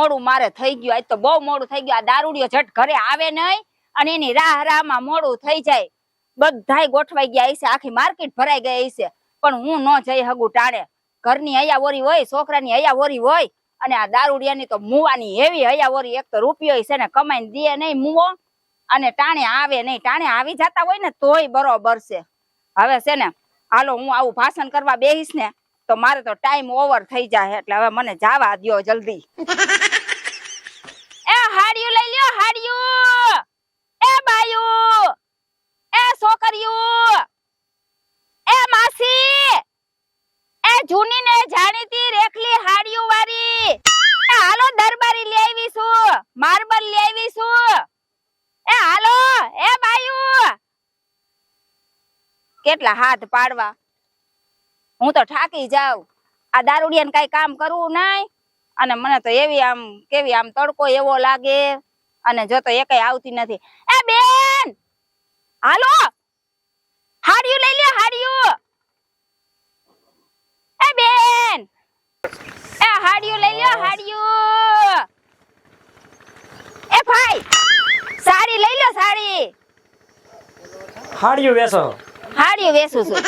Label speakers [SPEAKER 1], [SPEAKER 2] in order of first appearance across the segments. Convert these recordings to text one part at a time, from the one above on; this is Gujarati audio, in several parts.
[SPEAKER 1] મોડું મારે થઈ ગયું. આજ તો બહુ મોડું થઈ ગયું. આ દારૂડિયો ઝટ ઘરે આવે નહીં અને એની રાહ રાહમાં મોડું થઈ જાય. બધાય ગોઠવાઈ ગયા છે આખી માર્કેટ ભરાઈ ગઈ છે પણ હું ન જઈ હગું ટાણે. ઘરની હૈયાવોરી હોય, છોકરાની હૈયાવોરી હોય અને આ દારૂડિયાની તો મુવાની એવી હૈયાવોરી એક તો રૂપિયો છે ને કમાઈને દે નહીં મુવો. અને ટાણે આવે નહીં ટાણે આવી જતા હોય ને તોય બરોબર છે. હવે છે ને, હાલો હું આવું ભાષણ કરવા બેહીશ ને, તો મારે તો ટાઈમ ઓવર થઈ જાય એટલે હવે મને જવા દો જલ્દી એ હાડિયું લઈ લ્યો હાડિયું એ એ હાલો એ હાલો કેટલા હાથ પાડવા? હું તો થાકી જાઉં. આ દારૂડિયાને કઈ કામ કરવું નહીં. અને મને તો એવી આમ, કેવી આમ તડકો એવો લાગે. અને જો તો એકેય આવતી નથી. એ બેન! હાલો! હાડિયું લઈ લ્યો હાડિયું! એ બેન! એ હાડિયું લઈ લ્યો હાડિયું! એ ભાઈ સાડી લઈ લ્યો સાડી.
[SPEAKER 2] હાડિયું વેસો
[SPEAKER 1] હાડિયું વેસું છું.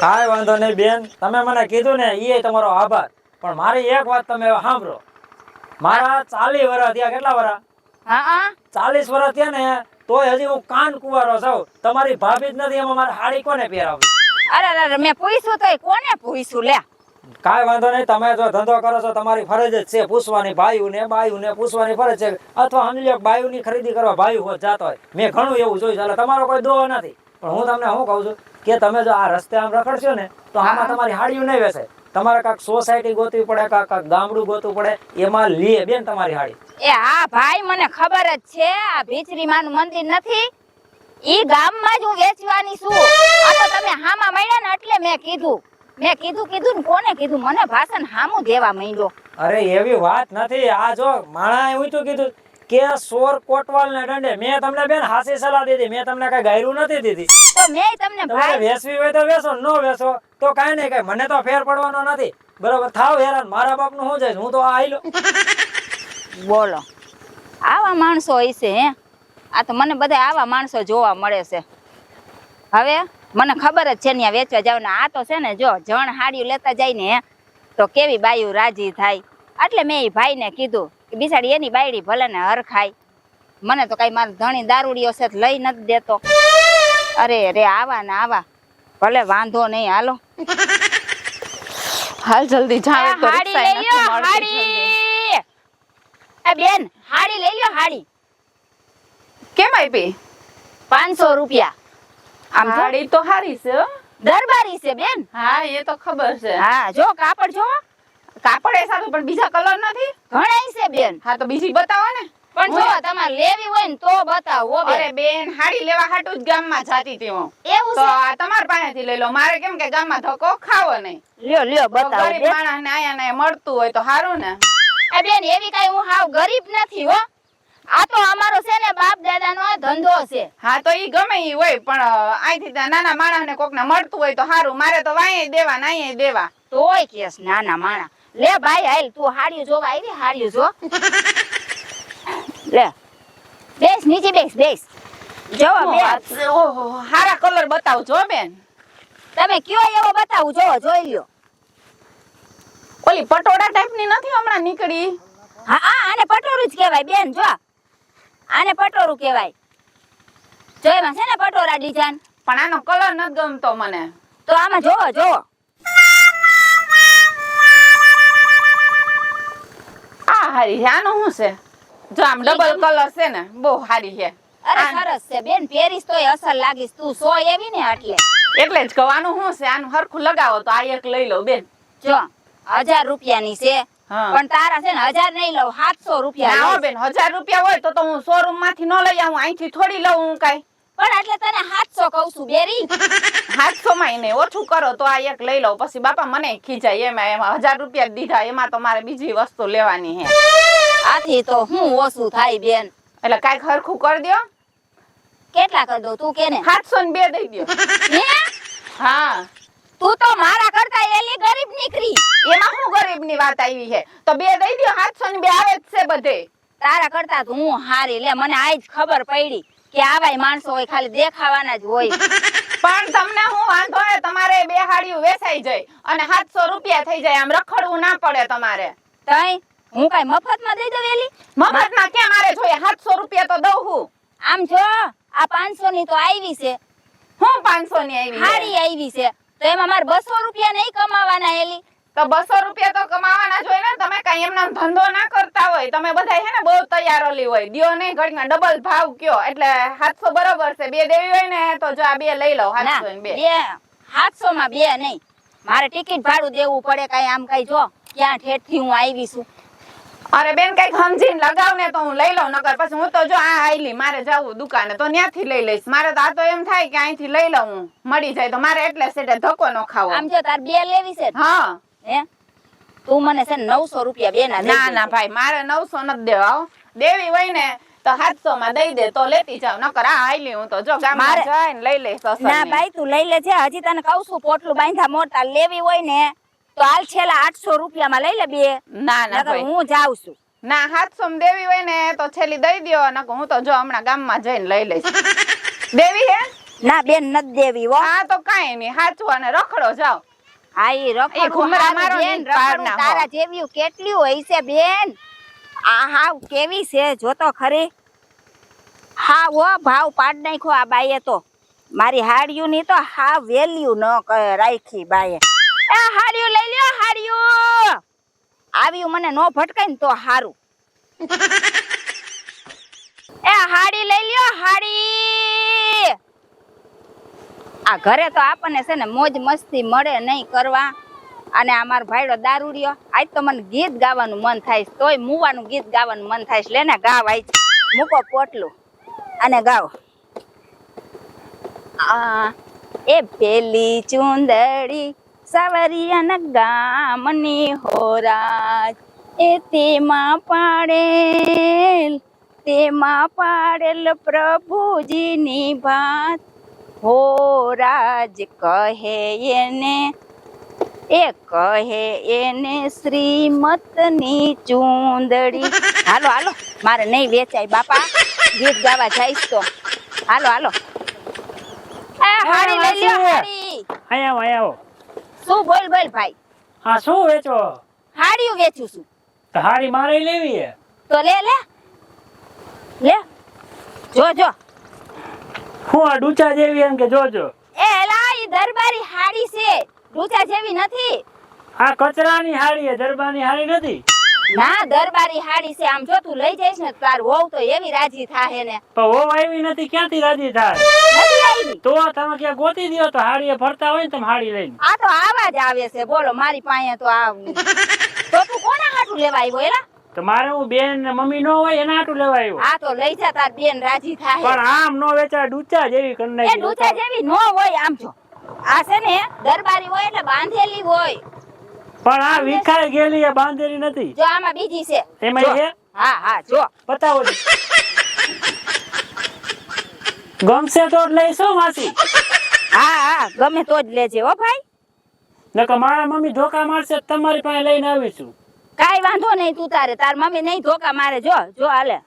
[SPEAKER 2] કાંઈ વાંધો નહીં બેન. તમે મને કીધું ને એ તમારો આભાર. પણ મારી એક વાત તમે સાંભળો. મારા ચાલી વર્ષ ત્યાં કેટલા વર્ષ
[SPEAKER 1] હા હા.
[SPEAKER 2] ચાલીસ વર્ષ થયા ને તોય હજી હું કાન કુવારો છું. તમારી ભાભી જ નથી એમાં મારે હાડી કોને પહેરાવી
[SPEAKER 1] અરે અરે મેં પૂછ્યું તો કોને પૂછ્યું? લે.
[SPEAKER 2] કાંઈ વાંધો નહીં તમે જો ધંધો કરો છો તમારી ફરજ જ છે. પૂછવાની બાયુ ને બાયુ ને પૂછવાની ફરજ છે. અથવા સમજી લો ભાઈઓની ખરીદી કરવા ભાઈ હોત જાતો હોય. મેં ઘણું એવું જોયું છે. તમારો કોઈ દોહ નથી. પણ હું તમને શું કહું છું કે તમે જો આ રસ્તે આમ રખડશો ને તો આમાં તમારી હાડીઓ નહીં વેસે તમારે કાક સોસાયટી ગોતવી પડે કાક કાક ગામડું ગોતવું પડે એમાં લીએ બેન તમારી હાડી.
[SPEAKER 1] એ હા ભાઈ મને ખબર જ છે આ ભીચરી માનું મંદિર નથી. ઈ ગામમાં જ હું વેચવાની છું. આ તો તમે હામાં મળ્યા ને એટલે મેં કીધું. મેં કીધું કીધું ને કોને કીધું? મને ભાષણ હામું દેવા માંડ્યો.
[SPEAKER 2] અરે એવી વાત નથી. આ જો માણા એવું તો કીધું. કે સોર કોટવાલ ને દંડે. મેં તમને બેન હાસી સલાહ દીધી. મેં તમને કઈ ગાયરું નથી દીધી.
[SPEAKER 1] તો મેં તમને
[SPEAKER 2] તમારે વેસવી હોય તો વેસો ન વેસો તો કાંઈ નહીં કઈ. મને તો ફેર પડવાનો નથી. બરોબર થાવ હેરાન. મારા બાપનું શું જાય હું તો આ આયલો.
[SPEAKER 1] બોલો. આવા માણસો હોય છે હે? આ તો મને બધા આવા માણસો જોવા મળે છે. હવે મને ખબર જ છે ને આ વેચવા જાવ આ તો છે ને જો જણ હાડિયું લેતા જાય ને તો કેવી બાયું રાજી થાય? એટલે મેં એ ભાઈને કીધું કે બિચારી એની બાયડી ભલે ને હરખાય મને તો કઈ મારા ધણી દારૂડીઓ છે લઈ નથી દેતો. અરે રે આવા ને આવા. ભલે વાંધો નહીં હાલો.
[SPEAKER 3] હાલ જલ્દી
[SPEAKER 1] એ
[SPEAKER 3] તો રિક્ષા નથી મળતી.
[SPEAKER 1] એ બેન હાડી લઈ લ્યો હાડી.
[SPEAKER 3] કેમ આપી?
[SPEAKER 1] પાંચસો રૂપિયા. આમ
[SPEAKER 3] હાડી તો હારી છે
[SPEAKER 1] દરબારી છે બેન.
[SPEAKER 3] હા એ તો ખબર છે.
[SPEAKER 1] હા જો કાપડ જો.
[SPEAKER 3] કાપડ એ સારું પણ બીજા કલર નથી?
[SPEAKER 1] ઘણાય છે બેન.
[SPEAKER 3] હા તો બીજી બતાવો ને.
[SPEAKER 1] પણ જો તમારે લેવી હોય ને તો બતાવો
[SPEAKER 3] અરે બેન હાડી લેવા હાટું જ ગામમાં જાતી હતી હું.
[SPEAKER 1] એવું
[SPEAKER 3] તો આ તમારા પાસેથી લઈ લો. મારે કેમ કે ગામમાં ધક્કો ખાવો નહીં.
[SPEAKER 1] લ્યો લ્યો બતાવો
[SPEAKER 3] ગરીબ માણસને આયા ને મળતું હોય તો સારું ને.
[SPEAKER 1] એ બેન એવી કઈ હું હાવ ગરીબ નથી હો. આ તો અમારો છે ને બાપ દાદાનો ધંધો છે.
[SPEAKER 3] હા તો ઈ ગમે ઈ હોય પણ અહીંથી માણસ નાના માણસને કોકને મળતું હોય તો સારું મારે તો વાંયે દેવા ને દેવા.
[SPEAKER 1] તોય કેસ નાના માણા. લે ભાઈ હાલ તું હાડ્યું જોવા આવી હાડ્યું જો. લે. બેસ નીચે બેસ બેસ. જો બેન.
[SPEAKER 3] હારા કલર બતાવજો જો બેન.
[SPEAKER 1] તમે કયો એવો બતાવું જો જોઈ લ્યો.
[SPEAKER 3] ઓલી પટોળા ટાઈપની નથી હમણાં નીકળી?
[SPEAKER 1] હા હા આને પટોરું જ કહેવાય બેન જો. આને પટોરું કહેવાય. જો એમાં છે ને પટોરા ડિઝાઇન?
[SPEAKER 3] પણ આનો કલર નથી ગમતો મને.
[SPEAKER 1] તો આમાં જોવો જોવો.
[SPEAKER 3] હારી છે. આનું શું છે? જો આમ ડબલ કલર છે ને બહુ હારી છે.
[SPEAKER 1] અરે સરસ છે બેન પહેરીશ તોય અસર લાગીશ. તું સો એવી ને એટલે
[SPEAKER 3] એટલે જ કહું આનું શું છે? આનું હરખું લગાવો તો આ એક લઈ લઉં બેન.
[SPEAKER 1] જો હજાર રૂપિયાની છે. પણ તારા છે ને હજાર નહીં લઉં સાતસો રૂપિયા
[SPEAKER 3] ના બેન હજાર રૂપિયા હોય તો તો હું શોરૂમમાંથી ન લઈ આવું. અહીંથી થોડી લઉં હું કાંઈ.
[SPEAKER 1] પણ એટલે તને સાતસો કહું છું બેરી.
[SPEAKER 3] સાતસો માં નહીં ઓછું કરો તો આ એક લઈ લઉં. પછી બાપા મને ખીજાય એમાં એમાં હજાર રૂપિયા દીધા એમાં તો મારે બીજી વસ્તુ લેવાની છે
[SPEAKER 1] આથી તો હું ઓછું થાય બેન.
[SPEAKER 3] એટલે કાંઈક હરખું કરી દો
[SPEAKER 1] કેટલા કરી દઉં તું કે ને
[SPEAKER 3] સાતસો ને બે દઈ દો
[SPEAKER 1] હા? તું તો મારા કરતા એલી ગરીબ નીકળી.
[SPEAKER 3] એમાં હું ગરીબની વાત આવી છે તો બે દઈ દ્યો સાતસો ને બે આવે જ છે બધે.
[SPEAKER 1] તારા કરતા તો હું હારી. લે મને આજ ખબર પડી. કે આવાય માણસો હોય ખાલી દેખાવાના જ હોય.
[SPEAKER 3] પણ તમને હું વાંધો હે તમારે બે હાડીઓ વેચાઈ જાય અને સાતસો રૂપિયા થઈ જાય આમ રખડવું ના પડે તમારે.
[SPEAKER 1] તઈ હું કઈ મફતમાં દઈ દઉં એલી?
[SPEAKER 3] મફતમાં ક્યાં મારે જોઈએ? સાતસો રૂપિયા તો દઉં હું.
[SPEAKER 1] આમ જો આ પાંચસો ની તો આવી છે.
[SPEAKER 3] હું પાંચસો ની આવી
[SPEAKER 1] હારી આવી છે. તો એમાં મારે બસો રૂપિયા નહીં કમાવાના એલી?
[SPEAKER 3] તો બસો રૂપિયા તો કમાવાના જોઈએ હોય ને. તમે કઈ એમનો ધંધો ના કરતા હોય. તમે બધા હે ને બહુ તૈયારોલી હોય. દિયો નહીં ઘડીમાં ડબલ ભાવ કયો. એટલે સાતસો બરોબર છે. બે દેવી હોય ને તો જો આ બે લઈ લઉં. સાતસો બે.
[SPEAKER 1] સાતસો માં બે નહીં. મારે ટિકિટ ભાડું દેવું પડે કઈ આમ કઈ જો. ક્યાં ઠેઠથી હું આવી છું.
[SPEAKER 3] અરે બેન કંઈક સમજીને લગાવ ને તો હું લઈ લઉં. નકર પછી હું તો જો આ આઈલી મારે જવું દુકાને તો ત્યાંથી લઈ લઈશ. મારે તો આ તો એમ થાય કે અહીંથી લઈ લઉં. હું મળી જાય તો મારે એટલે સેટે ધક્કો ન ખાવો.
[SPEAKER 1] આમ જો તાર બે લેવી છે.
[SPEAKER 3] હા.
[SPEAKER 1] હે? તું મને છે નવસો રૂપિયા બે ના
[SPEAKER 3] ના ના ભાઈ મારે નવસો નથી દેવા દેવી હોય ને તો સાતસો માં દઈ દે તો લેતી જાવ નકર આ આઈલી હું તો. જો ગામમાં જઈને લઈ લઈશ
[SPEAKER 1] ના ભાઈ તું લઈ લેજે હજી તને કહું છું પોટલું બાંધા મોટા લેવી હોય ને તો હાલ છેલ્લા આઠસો રૂપિયામાં લઈ લે બે.
[SPEAKER 3] ના ના ભાઈ.
[SPEAKER 1] હું જાઉં છું.
[SPEAKER 3] ના સાતસો માં દેવી હોય ને તો છેલ્લી દઈ દ્યો નકર હું તો જો હમણાં ગામમાં જઈને લઈ લઈશ. દેવી હે?
[SPEAKER 1] ના બેન નથી દેવી હો.
[SPEAKER 3] હા તો કાંઈ નહીં સાચું અને રખડો જાઓ.
[SPEAKER 1] હા ઈ રખડવું
[SPEAKER 3] મારો
[SPEAKER 1] બેન,
[SPEAKER 3] ના
[SPEAKER 1] તારા
[SPEAKER 3] હો.
[SPEAKER 1] જેવી કેટલી હોય છે બેન. આ હાવ કેવી છે જો તો ખરી. હા વો ભાવ પાડ નાખ્યો આ બાઈએ તો. મારી હાડિયું ની તો હા વેલ્યુ ન રાખી બાઈએ. એ હાડિયું લઈ લ્યો હાડિયું આવ્યું મને નો ભટકાય ને તો હારું. એ હાડી લઈ લ્યો હાડી. આ ઘરે તો આપણને છે ને મોજ મસ્તી મળે નહીં કરવા. અને આ મારો ભાઈડો રહ્યો. આજ તો મને ગીત ગાવાનું મન થાય તોય મૂવાનું ગીત ગાવાનું મન થાય છે. લે ને ગાવ આજ. મૂકો પોટલું. અને ગાવ. એ પેલી ચુંદડી સાવરિયાના ગામની હોરાજ. એ તેમાં પાડેલ તેમાં પાડેલ પ્રભુજીની ભાત. હો રાજ કહે એને એ કહે એને શ્રીમતની ચૂંદડી. હાલો હાલો મારે નહીં વેચાય બાપા ગીત ગાવા જઈશ તો. હાલો હાલો. હાડી લઈ લ્યો હાડી.
[SPEAKER 4] અહીંયા આવો,
[SPEAKER 1] શું બોલ બોલ ભાઈ?
[SPEAKER 4] હા શું વેચો?
[SPEAKER 1] હાડીયું વેચું છું.
[SPEAKER 4] તો હાડી મારે લેવી હે.
[SPEAKER 1] તો લે લે. લે. જો જો.
[SPEAKER 4] હું આ ડૂચા જેવી એમ કે જોજો.
[SPEAKER 1] એ એલા ઈ દરબારી હાડી છે. ડૂચા જેવી નથી.
[SPEAKER 4] આ કચરાની હાડી હે દરબારની હાડી નથી?
[SPEAKER 1] ના દરબારી હાડી છે. આમ જો તું લઈ જઈશ ને તાર વહુ તો એવી રાજી થાહે ને.
[SPEAKER 4] તો વહુ આવી નથી ક્યાંથી રાજી થાય? તો તમે ક્યાં ગોતી દ્યો તો હાડીએ ફરતા હોય ને તમે હાડી લઈને.
[SPEAKER 1] આ તો આવા જ આવે છે. બોલો મારી પાસે તો આ તો તું કોના હાટું લેવા આવ્યો એલા?
[SPEAKER 4] તો મારે હું બેન મમ્મી નો હોય એના લેવા આવ્યો.
[SPEAKER 1] આ તો લઈ જા તાર બેન રાજી થાય.
[SPEAKER 4] પણ આમ નો ડૂચા જેવી કરી
[SPEAKER 1] એ ડૂચા જેવી નો હોય આમ જો. આ છે ને દરબારી હોય એટલે બાંધેલી હોય.
[SPEAKER 4] પણ આ વિખાઈ ગયેલી એ બાંધેલી નથી.
[SPEAKER 1] જો આમાં બીજી છે.
[SPEAKER 4] એમાં છે?
[SPEAKER 1] હા હા જો.
[SPEAKER 4] બતાવો ગમશે તો જ લઈશું માસી.
[SPEAKER 1] હા હા ગમે તો જ લેજે હો ભાઈ.
[SPEAKER 4] નકર મારા મમ્મી ધોકા મારશે તમારી પાસે લઈને આવીશું.
[SPEAKER 1] કાઈ વાંધો નહીં તું તારે. તાર મમ્મી નહીં ધોકા મારે. જો જો હાલે.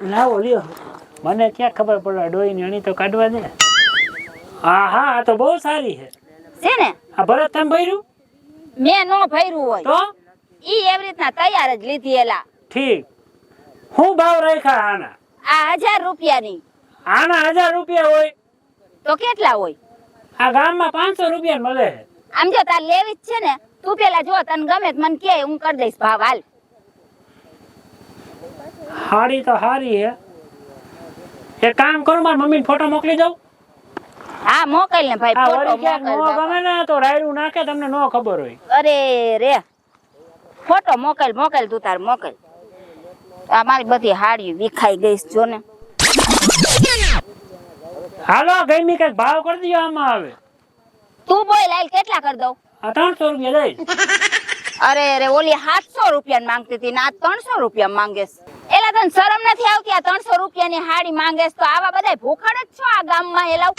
[SPEAKER 4] લાવો લ્યો. મને ક્યાં ખબર પડે? ડોઈ ની અણી તો કાઢવા દે. હા હા આ તો બહુ સારી છે.
[SPEAKER 1] છે ને?
[SPEAKER 4] આ ભરત તમે ભર્યું?
[SPEAKER 1] મેં નો ભર્યું હોય.
[SPEAKER 4] તો?
[SPEAKER 1] ઈ એવી રીતના તૈયાર જ લીધી એલા.
[SPEAKER 4] ઠીક. હું ભાવ રાખ્યા આના?
[SPEAKER 1] આ હજાર રૂપિયાની.
[SPEAKER 4] આના હજાર રૂપિયા હોય.
[SPEAKER 1] તો કેટલા હોય?
[SPEAKER 4] આ ગામમાં પાંચસો રૂપિયા મળે
[SPEAKER 1] આમ જો તાર લેવી જ છે ને તું પેલા જો તને ગમે તો મને કે હું કરી દઈશ. ભાવ હાલ.
[SPEAKER 4] હારી તો હારી હે. એ કામ કરો મારી મમ્મી ફોટો મોકલી દઉં.
[SPEAKER 1] હા મોકલ ને ભાઈ ફોટો મોકલ
[SPEAKER 4] ગમે ને તો રાયડું નાખે તમને નો ખબર હોય.
[SPEAKER 1] અરે રે. ફોટો મોકલ મોકલ તું તાર મોકલ. આ મારી બધી હાડી વિખાઈ ગઈ જો ને.
[SPEAKER 4] હાલો ગઈમી કંઈક ભાવ કરી દો આમાં આવે
[SPEAKER 1] તું બોલ હાલ કેટલા કરી દઉં?
[SPEAKER 4] ત્રણસો રૂપિયા દઈશ
[SPEAKER 1] અરે અરે ઓલી સાતસો રૂપિયા માંગતી હતી ને આ ત્રણસો રૂપિયા માંગે એલા તને શરમ નથી આવતી? આ ત્રણસો રૂપિયાની હાડી માંગે તો આવા બધા ભૂખડ જ છો આ ગામમાં એલા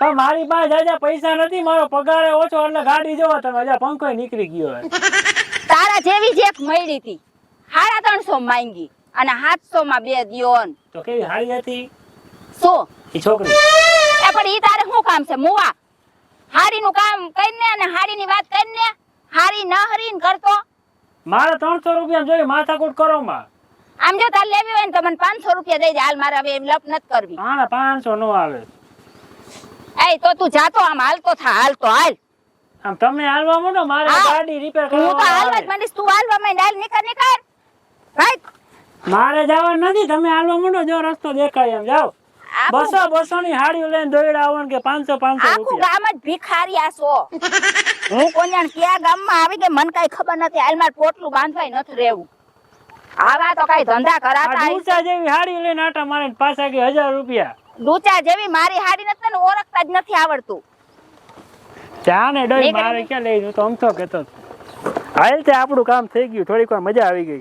[SPEAKER 4] પણ મારી પાસે હજા પૈસા નથી મારો પગાર ઓછો એટલે ગાડી જોવો તમે હજા પંખો નીકળી ગયો
[SPEAKER 1] તારા જેવી જ એક મળી હતી. સાડા ત્રણસો માંગી અને સાતસો માં બે દિયો
[SPEAKER 4] તો કેવી હાડી હતી?
[SPEAKER 1] શું?
[SPEAKER 4] એ છોકરી.
[SPEAKER 1] એ પણ ઈ તારે શું કામ છે? મુવા. હારી નું કામ કરીને અને હારી ની વાત કરીને હારી ન હરીન કરતો
[SPEAKER 4] મારે ત્રણસો રૂપિયા જોઈએ માથાકૂટ કરો માં.
[SPEAKER 1] આમ જો તાર લેવી હોય ને તો મને પાંચસો રૂપિયા દઈ દે. હાલ મારે હવે એમ લપ નથી કરવી.
[SPEAKER 4] હા પાંચસો નો આવે.
[SPEAKER 1] એ તો તું જાતો આમ હાલતો થા હાલતો હાલ.
[SPEAKER 4] આમ તમે હાલવા માંડો મારે. ગાડી રિપેર
[SPEAKER 1] હું તો હાલવા જ
[SPEAKER 4] કરવા
[SPEAKER 1] માંડીશ. તું હાલવા માંડ હાલ નીકળ નીકળ. ભાઈ
[SPEAKER 4] મારે જવાનું નથી તમે હાલવા માંડો જો રસ્તો દેખાય એમ જાઓ. બસો બસો ની હાડી લઈને દોડ્યા આવો કે પાંચસો પાંચસો
[SPEAKER 1] આખું ગામ જ ભિખારી આસો હું કોન્યાણ ક્યાં ગામમાં આવી ગઈ મને કઈ ખબર નથી. હાલ મારે પોટલું બાંધવાય નથી રહેવું. આવા તો કઈ ધંધા કરાતા.
[SPEAKER 4] ડૂચા જેવી હાડી લઈને આટા મારે પાછા કે હજાર રૂપિયા.
[SPEAKER 1] ડૂચા જેવી મારી હાડી નથી ને ઓળખતા જ નથી આવડતું.
[SPEAKER 4] ત્યાં ને ડોઈ મારે ક્યાં લઈ હું તો અમથો કેતો હાલ તે આપણું કામ થઈ ગયું. થોડીક વાર મજા આવી ગઈ.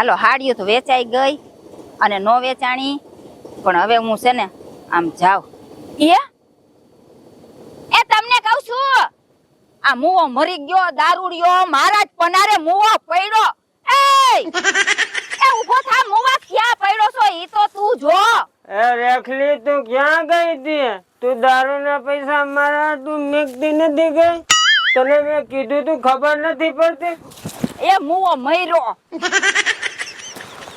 [SPEAKER 1] હાલો હાડીઓ તો વેચાઈ ગઈ અને નો વેચાણી પણ હવે હું છે ને આમ જાવ એ? એ તમને કહું છું આ મુવો મરી ગયો દારૂડિયો મારા જ પનારે મુવો પડ્યો. એ એ ઊભો થા મુવા ક્યાં પડ્યો છો? ઈ તો તું જો.
[SPEAKER 5] એ રેખલી તું ક્યાં ગઈ હતી? તું દારૂ ના પૈસા મારા તું મેકતી નથી ગઈ? તને મેં કીધું તું ખબર નથી પડતી?
[SPEAKER 1] એ મુવો મર્યો.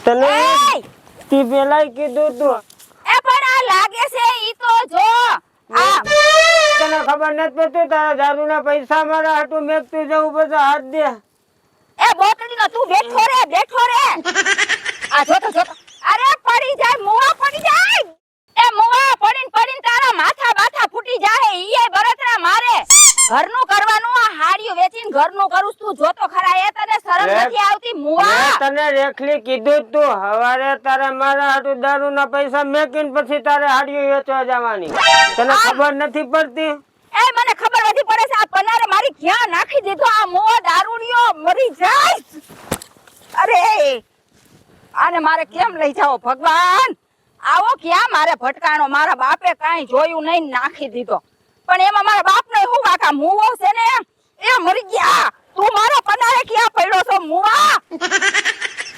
[SPEAKER 5] તને
[SPEAKER 1] એ
[SPEAKER 5] તી પેલા કીધું તું.
[SPEAKER 1] એ પણ આ લાગે છે ઈ તો જો. આ
[SPEAKER 5] તને ખબર નથી પડતી તારા દારૂ ના પૈસા મારા હાટું મેકતું જવું બધું હાથ દે.
[SPEAKER 1] એ બોતડી નો તું બેઠો રે બેઠો રે. આ જોતો જોતો. અરે પડી જાય મુવા પડી જાય. એ મુવા પડીને પડીને તારા માથા બાથા ફૂટી જાય ઈએ બરતરા મારે. ઘરનું કરવાનું આ હાડિયું વેચીને ઘરનું કરું તું જોતો ખરા એ તને શરમ નથી આવતી મુવા?
[SPEAKER 5] તને રેખલી કીધું તું. હવારે તારે મારા હાટું દારૂ ના પૈસા મેકીને પછી તારે હાડીઓ વેચવા જવાની. તને ખબર નથી પડતી?
[SPEAKER 1] એ મને ખબર નથી પડે છે આ પનારે મારી ક્યાં નાખી દીધો આ મુવો દારૂડિયો મરી જાય. અરે આને મારે કેમ લઈ જાઓ ભગવાન? આવો ક્યાં મારે ભટકાણો? મારા બાપે કઈ જોયું નહીં નાખી દીધો. પણ એમાં મારા બાપ ને મુવો છે ને એ મરી ગયા. તું મારો પનારે ક્યાં પડ્યો છો મુવા?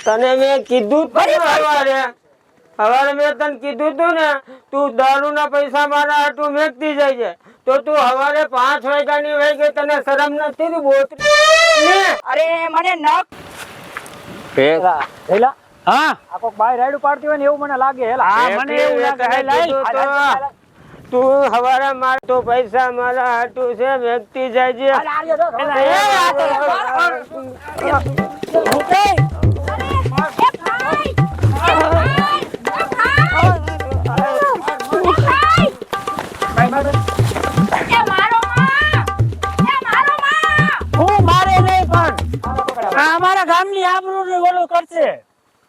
[SPEAKER 5] તને મેં કીધું તું સવારે મેં તને કીધું તું ને તું દારૂ ના પૈસા મારા હાટું મેકતી જાય છે. તો તું સવારે પાંચ વાગ્યાની વહી ગઈ તને શરમ નથી બોતરી
[SPEAKER 1] અરે મને નખ.
[SPEAKER 4] પેલા હા?
[SPEAKER 2] આ કોક બાય રાઈડ પાડતી હોય ને એવું મને લાગે હેલા.
[SPEAKER 4] હા મને એવું લાગે
[SPEAKER 5] તો હવારા માર તો પૈસા મારા હાટું છે વ્યક્તિ જાય છે
[SPEAKER 1] અરે આલ્યો જો,
[SPEAKER 4] એલા,
[SPEAKER 1] એ
[SPEAKER 4] એ
[SPEAKER 1] આ તો-
[SPEAKER 4] ઉઠે.
[SPEAKER 1] એ ભાઈ! એ ભાઈ! એ ભાઈ! એ મારો માં! એ મારો માં!
[SPEAKER 4] હું મારે નહીં પણ અમારા ગામની આબરૂ ઓલું કરશે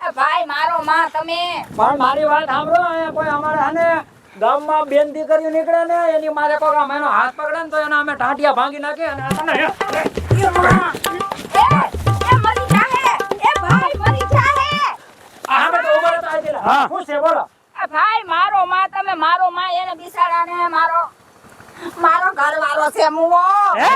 [SPEAKER 1] ભાઈ મારો માં તમે
[SPEAKER 2] પણ મારી વાત સાંભળો કોઈ અમારે ગામમાં બેન દીકરીઓ નીકળે ને એની મારે કોક આમ એનો હાથ પકડે ને તો એના અમે ટાંટિયા ભાંગી નાખીએ અને તને
[SPEAKER 1] એ એ મરી જાહે એ ભાઈ મરી જાહે
[SPEAKER 2] આ સામે તો ઊભા રહેતા આવી ગયેલા.
[SPEAKER 4] હા.
[SPEAKER 2] શું છે બોલો
[SPEAKER 1] એ ભાઈ મારો માં તમે મારો માં એને બિસાડાને મારો મારો ઘરવાળો છે મુવો?
[SPEAKER 2] હે?